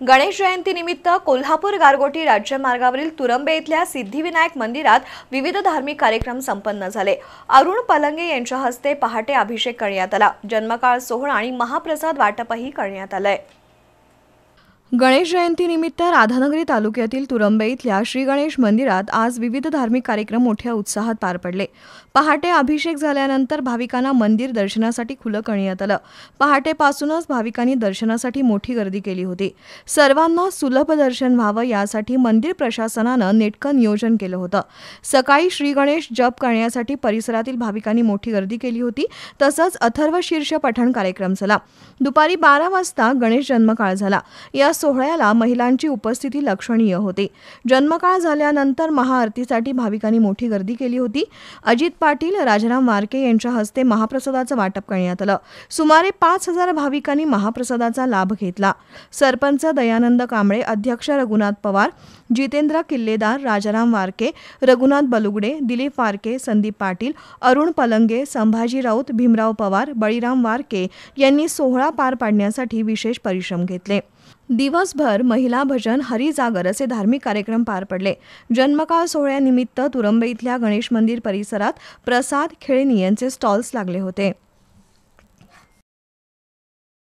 गणेश जयंतीनिमित्त कोल्हापूर गारगोटी राज्यमार्गावरील तुरंबे इथल्या सिद्धिविनायक मंदिरात विविध धार्मिक कार्यक्रम संपन्न झाले. अरुण पलंगे यांच्या हस्ते पहाटे अभिषेक करण्यात आला. जन्मकाळ सोहळा आणि महाप्रसाद वाटपही करण्यात आलंय. गणेश जयंतीनिमित्त राधानगरी तालुक्यातील तुरंबे इथल्या श्री गणेश मंदिरात आज विविध धार्मिक कार्यक्रम मोठ्या उत्साहात पार पडले. पहाटे अभिषेक झाल्यानंतर भाविकांना मंदिर दर्शनासाठी खुलं करण्यात आलं. पहाटेपासूनच भाविकांनी दर्शनासाठी मोठी गर्दी केली होती. सर्वांना सुलभ दर्शन व्हावं यासाठी मंदिर प्रशासनानं नेटकं नियोजन केलं होतं. सकाळी श्री गणेश जप करण्यासाठी परिसरातील भाविकांनी मोठी गर्दी केली होती. तसंच अथर्व शीर्ष पठण कार्यक्रम झाला. दुपारी बारा वाजता गणेश जन्मकाळ झाला. या सोहळ्याला महिलांची उपस्थिती लक्षणीय होती. जन्मकाळ झाल्यानंतर महाआरतीसाठी भाविकांनी मोठी गर्दी केली होती. अजित पाटील राजाराम वारके यांच्या हस्ते महाप्रसादाचं वाटप करण्यात आलं. सुमारे पाच हजार भाविकांनी महाप्रसादाचा लाभ घेतला. सरपंच दयानंद कांबळे अध्यक्ष रघुनाथ पवार जितेंद्र किल्लेदार राजाराम वारके रघुनाथ बलुगडे दिलीप वारके संदीप पाटील अरुण पलंगे संभाजी राऊत भीमराव पवार बळीराम वारके यांनी सोहळा पार पाडण्यासाठी विशेष परिश्रम घेतले. दिवसभर महिला भजन हरिजागर असे धार्मिक कार्यक्रम पार पडले. जन्मकाळ सोहळ्यानिमित्त तुरंबे इथल्या गणेश मंदिर परिसरात प्रसाद खेळणी यांचे स्टॉल्स लागले होते.